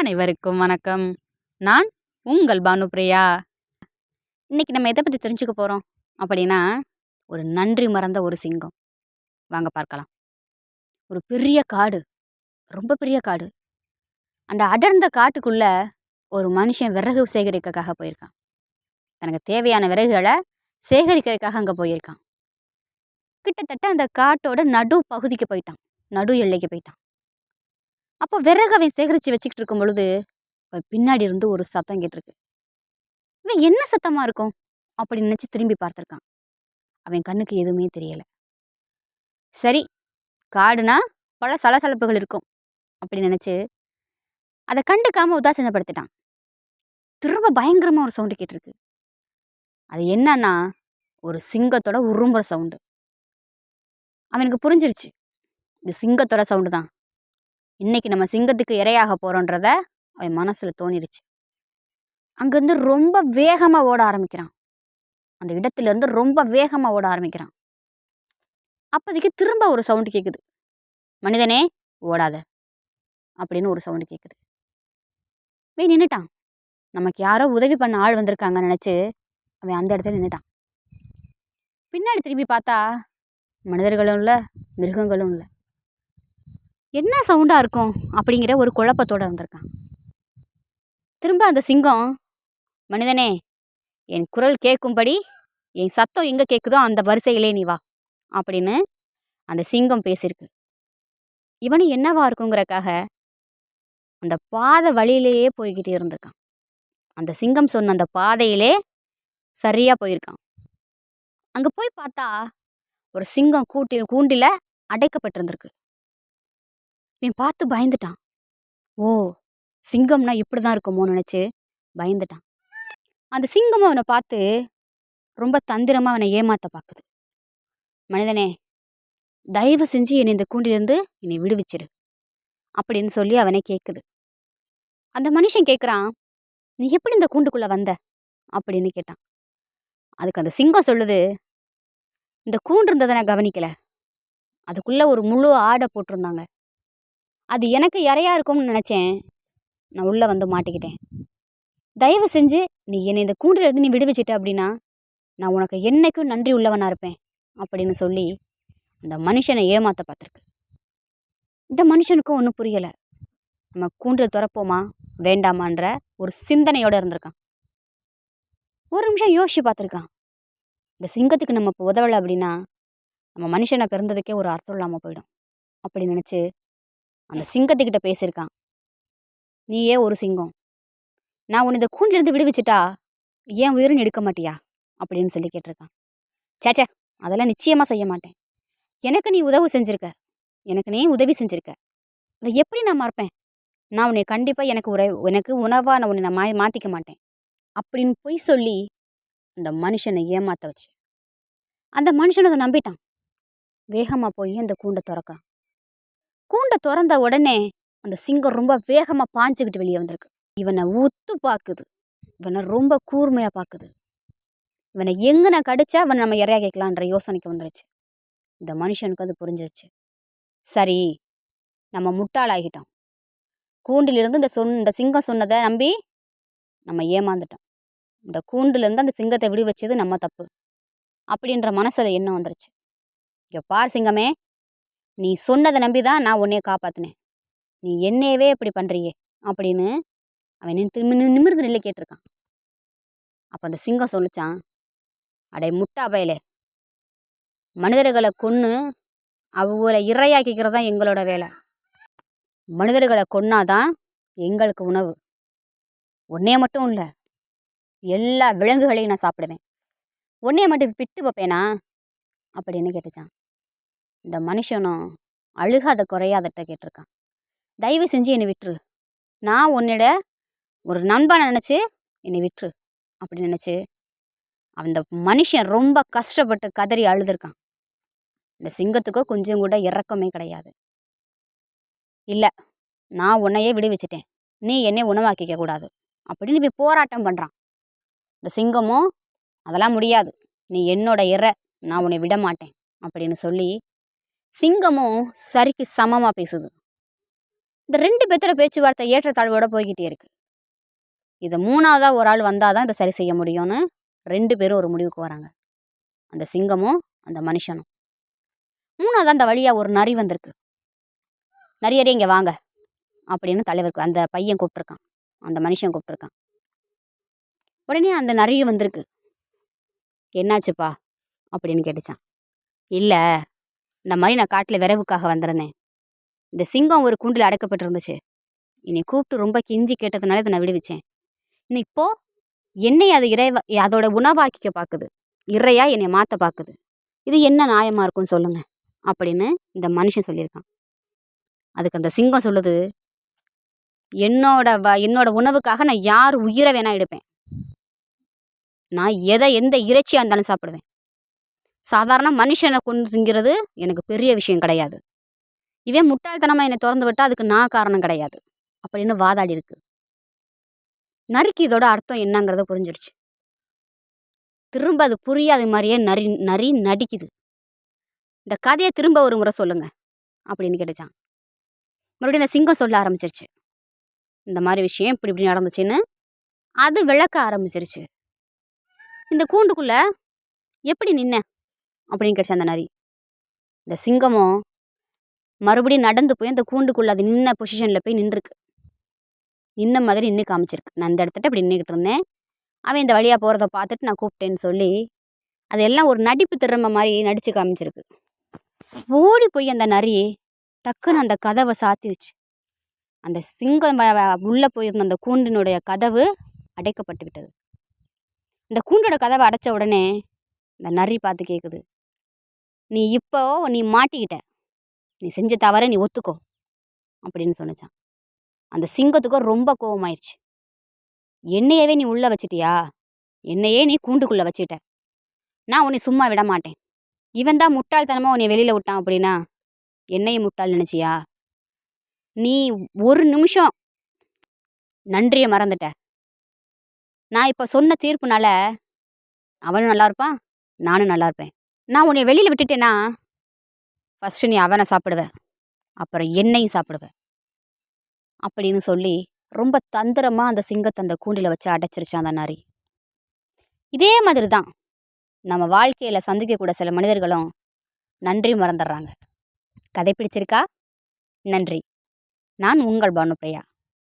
அனைவருக்கும் வணக்கம். நான் உங்கள் பானுப்ரியா இன்னைக்கு நம்ம எதை பற்றி தெரிஞ்சுக்க போகிறோம் அப்படின்னா ஒரு நன்றி மறந்த ஒரு சிங்கம். வாங்க பார்க்கலாம். ஒரு பெரிய காடு. ரொம்ப பெரிய காடு. அந்த அடர்ந்த காட்டுக்குள்ளே ஒரு மனுஷன் விறகு சேகரிக்கிறதுக்காக போயிருக்கான். தனக்கு தேவையான விறகுகளை சேகரிக்கிறதுக்காக அங்கே போயிருக்கான். கிட்டத்தட்ட அந்த காட்டோட நடு பகுதிக்கு போயிட்டான். நடு எல்லைக்கு போயிட்டான். அப்போ விறகு அவன் சேகரித்து வச்சுக்கிட்டு இருக்கும் பொழுது பின்னாடி இருந்து ஒரு சத்தம் கேட்டிருக்கு. இவன் என்ன சத்தமாக இருக்கும்? அப்படி நினச்சி திரும்பி பார்த்துருக்கான். அவன் கண்ணுக்கு எதுவுமே தெரியலை. சரி காடுனா பல சலசலப்புகள் இருக்கும் அப்படி நினச்சி அதை கண்டுக்காமல் உதாசீனப்படுத்திட்டான். திரும்ப பயங்கரமாக ஒரு சவுண்டு கேட்டிருக்கு. அது என்னன்னா ஒரு சிங்கத்தோட உரும்புற சவுண்டு. அவனுக்கு புரிஞ்சிருச்சு. இது சிங்கத்தோட சவுண்டு தான் இன்றைக்கி நம்ம சிங்கத்துக்கு இரையாக போகிறோன்றத அவன் மனசில் தோணிருச்சு. அங்கேருந்து ரொம்ப வேகமாக ஓட ஆரம்பிக்கிறான். அந்த இடத்துலேருந்து ரொம்ப வேகமாக ஓட ஆரம்பிக்கிறான். அப்போதைக்கு திரும்ப ஒரு சவுண்டு கேட்குது மனிதனே ஓடாத. அப்படின்னு ஒரு சவுண்டு கேட்குது போய் நின்றுட்டான் நமக்கு யாரோ உதவி பண்ண ஆள் வந்திருக்காங்கன்னு நினச்சி அவன் அந்த இடத்துல நின்றுட்டான் பின்னாடி திரும்பி பார்த்தா மனிதர்களும் இல்லை மிருகங்களும் இல்லை. என்ன சவுண்டாக இருக்கும் அப்படிங்கிற ஒரு குழப்பத்தோடு இருந்திருக்கான். திரும்ப அந்த சிங்கம் மனிதனே என் குரல் கேட்கும்படி என் சத்தம் எங்கே கேட்குதோ அந்த வரிசையிலே நீ வா அப்படின்னு அந்த சிங்கம் பேசியிருக்கு இவனு என்னவா இருக்குங்கிறக்காக அந்த பாதை வழியிலேயே போய்கிட்டே இருந்திருக்கான். அந்த சிங்கம் சொன்ன அந்த பாதையிலே சரியாக போயிருக்கான். அங்கே போய் பார்த்தா ஒரு சிங்கம் கூட்டி கூண்டில் அடைக்கப்பட்டிருந்திருக்கு. இவன் பார்த்து பயந்துட்டான். ஓ சிங்கம்னா இப்படி தான் இருக்குமோன்னு நினச்சி பயந்துட்டான். அந்த சிங்கம் அவனை பார்த்து ரொம்ப தந்திரமாக அவனை ஏமாத்த பார்க்குது மனிதனே தயவு செஞ்சு என்னை இந்த கூண்டிலிருந்து என்னை விடுவிச்சிரு அப்படின்னு சொல்லி அவனை கேட்குது அந்த மனுஷன் கேட்குறான் நீ எப்படி இந்த கூண்டுக்குள்ளே வந்த? அப்படின்னு கேட்டான். அதுக்கு அந்த சிங்கம் சொல்லுது இந்த கூண்டு இருந்ததை நான் கவனிக்கலை. அதுக்குள்ளே ஒரு முழு ஆடை போட்டிருந்தாங்க. அது எனக்கு இறையா இருக்கும்னு நினச்சேன். நான் உள்ளே வந்து மாட்டிக்கிட்டேன். தயவு செஞ்சு நீ என்னை இந்த கூண்டிலிருந்து நீ விடுவிச்சிட்ட அப்படின்னா நான் உனக்கு என்னைக்கும் நன்றி உள்ளவனாக இருப்பேன் அப்படின்னு சொல்லி அந்த மனுஷனை ஏமாற்ற பார்த்துருக்கு. இந்த மனுஷனுக்கும் ஒன்றும் புரியலை. நம்ம கூண்டில் திறப்போமா வேண்டாமான்ற ஒரு சிந்தனையோடு இருந்திருக்கான். ஒரு நிமிஷம் யோசிச்சு பார்த்துருக்கான். இந்த சிங்கத்துக்கு நம்ம இப்போ உதவலை அப்படின்னா நம்ம மனுஷனை பிறந்ததுக்கே ஒரு அர்த்தம் இல்லாமல் போயிடும் அப்படி நினச்சி அந்த சிங்கத்துக்கிட்ட பேசியிருக்கான். நீயே ஒரு சிங்கம். நான் உன்னை இந்த கூண்டிலேருந்து விடுவிச்சிட்டா ஏன் உயிரும் எடுக்க மாட்டியா? அப்படின்னு சொல்லி கேட்டிருக்கான். சேச்சே அதெல்லாம் நிச்சயமாக செய்ய மாட்டேன். எனக்கு நீ உதவி செஞ்சுருக்க. எனக்கு நீ உதவி செஞ்சுருக்க. அதை எப்படி நான் மறப்பேன்? நான் உன்னை கண்டிப்பாக எனக்கு உரை எனக்கு உணவாக நான் உன்னை நான் மா மாற்றிக்க மாட்டேன். அப்படின்னு பொய் சொல்லி அந்த மனுஷனை ஏமாற்ற வச்சு அந்த மனுஷனை அதை நம்பிட்டான். வேகமாக போய் அந்த கூண்டை திறக்கான். கூண்டை திறந்த உடனே அந்த சிங்கம் ரொம்ப வேகமாக பாஞ்சுக்கிட்டு வெளியே வந்திருக்கு. இவனை உத்து பார்க்குது. இவனை ரொம்ப கூர்மையாக பார்க்குது. இவனை எங்கே நான் கடிச்சா இவனை நம்ம இறையா கேட்கலான்ற யோசனைக்கு வந்துருச்சு. இந்த மனுஷனுக்கு அது புரிஞ்சிருச்சு. சரி நம்ம முட்டாளாகிட்டோம். கூண்டிலிருந்து இந்த சொன் இந்த சிங்கம் சொன்னதை நம்பி நம்ம ஏமாந்துட்டோம். இந்த கூண்டுலேருந்து அந்த சிங்கத்தை விடு வச்சது நம்ம தப்பு. அப்படின்ற மனசில் எண்ணம் வந்துருச்சு. இங்கே பார் சிங்கமே நீ சொன்னதை நம்பி தான் நான் உன்னைய காப்பாற்றினேன் நீ என்னையவே இப்படி பண்ணுறியே அப்படின்னு அவன் நின்று நிமிர்ந்து நிலை கேட்டிருக்கான். அப்போ அந்த சிங்கம் சொல்லிச்சான் அடே முட்டா பயலே மனிதர்களை கொன்று அவ்வளோ இரையாக்கிக்கிறது தான் எங்களோட வேலை. மனிதர்களை கொன்னாதான் எங்களுக்கு உணவு. ஒன்றே மட்டும் இல்லை எல்லா விலங்குகளையும் நான் சாப்பிடுவேன். ஒன்றே மட்டும் விட்டு வைப்பேனா? அப்படின்னு கேட்டுச்சான் இந்த மனுஷனும் அழுகாத குறையாதட்ட கேட்டிருக்கான். தயவு செஞ்சு என்னை விட்டுரு. நான் உன்னிட ஒரு நண்பனை நினச்சி என்னை விட்டுரு. அப்படி நினச்சி அந்த மனுஷன் ரொம்ப கஷ்டப்பட்டு கதறி அழுதுருக்கான். இந்த சிங்கத்துக்கோ கொஞ்சம் கூட இறக்கமே கிடையாது. இல்லை நான் உன்னையே விடுவிச்சிட்டேன். நீ என்னை உணவாக்கிக்க கூடாது. அப்படின்னு போய் போராட்டம் பண்ணுறான் இந்த சிங்கமும் அதெல்லாம் முடியாது. நீ என்னோட இற. நான் உன்னை விட மாட்டேன் அப்படின்னு சொல்லி சிங்கமும் சரிக்கு சமமாக பேசுது. இந்த ரெண்டு பேர்த்தோட பேச்சுவார்த்தை ஏற்றத்தாழ்வோட போய்கிட்டே இருக்கு. இதை மூணாவதாக ஒரு ஆள் வந்தால் தான் இதை சரி செய்ய முடியும்னு ரெண்டு பேரும் ஒரு முடிவுக்கு வராங்க. அந்த சிங்கமும் அந்த மனுஷனும். மூணாவது அந்த வழியாக ஒரு நரி வந்திருக்கு. நரியரே இங்கே வாங்க. அப்படின்னு தலைவருக்கு அந்த பையன் கூப்பிட்ருக்கான் அந்த மனுஷன் கூப்பிட்ருக்கான் உடனே அந்த நரியும் வந்திருக்கு. என்னாச்சுப்பா? அப்படின்னு கேட்டுச்சான். இல்லை இந்த மாதிரி நான் காட்டில் விரைவுக்காக வந்திருந்தேன். இந்த சிங்கம் ஒரு கூண்டில் அடைக்கப்பட்டிருந்துச்சு. என்னை கூப்பிட்டு ரொம்ப கிஞ்சி கேட்டதுனால இதை நான் விடுவிச்சேன். இன்னும் இப்போ என்னை அது இறைவ அதோட உணவாக்கிக்க பார்க்குது இறையா என்னை மாற்ற பார்க்குது இது என்ன நியாயமாக இருக்கும்னு சொல்லுங்கள் அப்படின்னு இந்த மனுஷன் சொல்லியிருக்கான். அதுக்கு அந்த சிங்கம் சொல்லுது என்னோட வ என்னோட உணவுக்காக நான் யார் உயிரை வேணா எடுப்பேன்? நான் எதை எந்த இறைச்சியாக இருந்தாலும் சாப்பிடுவேன். சாதாரண மனுஷனை கொண்டு திங்கிறது எனக்கு பெரிய விஷயம் கிடையாது. இவன் முட்டாள்தனமாக என்னை திறந்து விட்டால் அதுக்கு நான் காரணம் கிடையாது. அப்படின்னு வாதாடி இருக்கு. நரிக்கு இதோட அர்த்தம் என்னங்கிறத புரிஞ்சிருச்சு. திரும்ப அது புரியாத மாதிரியே நரி நரி நடிக்குது. இந்த கதையை திரும்ப ஒரு முறை சொல்லுங்க அப்படின்னு கேட்டுச்சான். மறுபடியும் இந்த சிங்கம் சொல்ல ஆரம்பிச்சிருச்சு. இந்த மாதிரி விஷயம் இப்படி இப்படி நடந்துச்சுன்னு அது விளக்க ஆரம்பிச்சிருச்சு. இந்த கூண்டுக்குள்ள எப்படி நின்ன? அப்படின்னு கேட்டுச்சு அந்த நரி. இந்த சிங்கமும் மறுபடியும் நடந்து போய் அந்த கூண்டுக்குள்ளே அது நின்ன பொசிஷனில் போய் நின்றுருக்கு. நின்ன மாதிரி நின்று காமிச்சிருக்கு. நான் இந்த இடத்துட்ட இப்படி நின்றுக்கிட்டு இருந்தேன். அவன் இந்த வழியாக போகிறத பார்த்துட்டு நான் கூப்பிட்டேன்னு சொல்லி அது எல்லாம் ஒரு நடிப்பு திறமை மாதிரி நடித்து காமிச்சிருக்கு. ஓடி போய் அந்த நரி டக்குன்னு அந்த கதவை சாத்திடுச்சு. அந்த சிங்கம் உள்ளே போயிருந்த அந்த கூண்டினுடைய கதவு அடைக்கப்பட்டு விட்டது. இந்த கூண்டோட கதவை அடைச்ச உடனே இந்த நரி பார்த்து கேட்குது நீ இப்போ நீ மாட்டிக்கிட்ட. நீ செஞ்ச தவற நீ ஒத்துக்கோ அப்படின்னு சொன்னிச்சான். அந்த சிங்கத்துக்கும் ரொம்ப கோவமாயிருச்சு. என்னையவே நீ உள்ளே வச்சிட்டியா? என்னையே நீ கூண்டுக்குள்ளே வச்சிட்ட. நான் உன்னை சும்மா விட மாட்டேன். இவன் தான் முட்டாள்தனமாக உன்னை வெளியில் விட்டான் அப்படின்னா என்னையும் முட்டாள் நினச்சியா? நீ ஒரு நிமிஷம் நன்றியை மறந்துட்ட. நான் இப்போ சொன்ன தீர்ப்புனால அவனும் நல்லா இருப்பான் நானும் நல்லா இருப்பேன். நான் உன்னை வெளியில் விட்டுட்டேன்னா ஃபஸ்ட்டு நீ அவனை சாப்பிடுவேன் அப்புறம் என்னையும் சாப்பிடுவேன் அப்படின்னு சொல்லி ரொம்ப தந்திரமாக அந்த சிங்கத்தை அந்த கூண்டில் வச்சு அடைச்சிருச்சான் அந்த நாரி. இதே மாதிரி தான் நம்ம வாழ்க்கையில் சந்திக்கக்கூட சில மனிதர்களும் நன்றி மறந்துடுறாங்க. கதை பிடிச்சிருக்கா? நன்றி. நான் உங்கள் பானுப்பிரியா.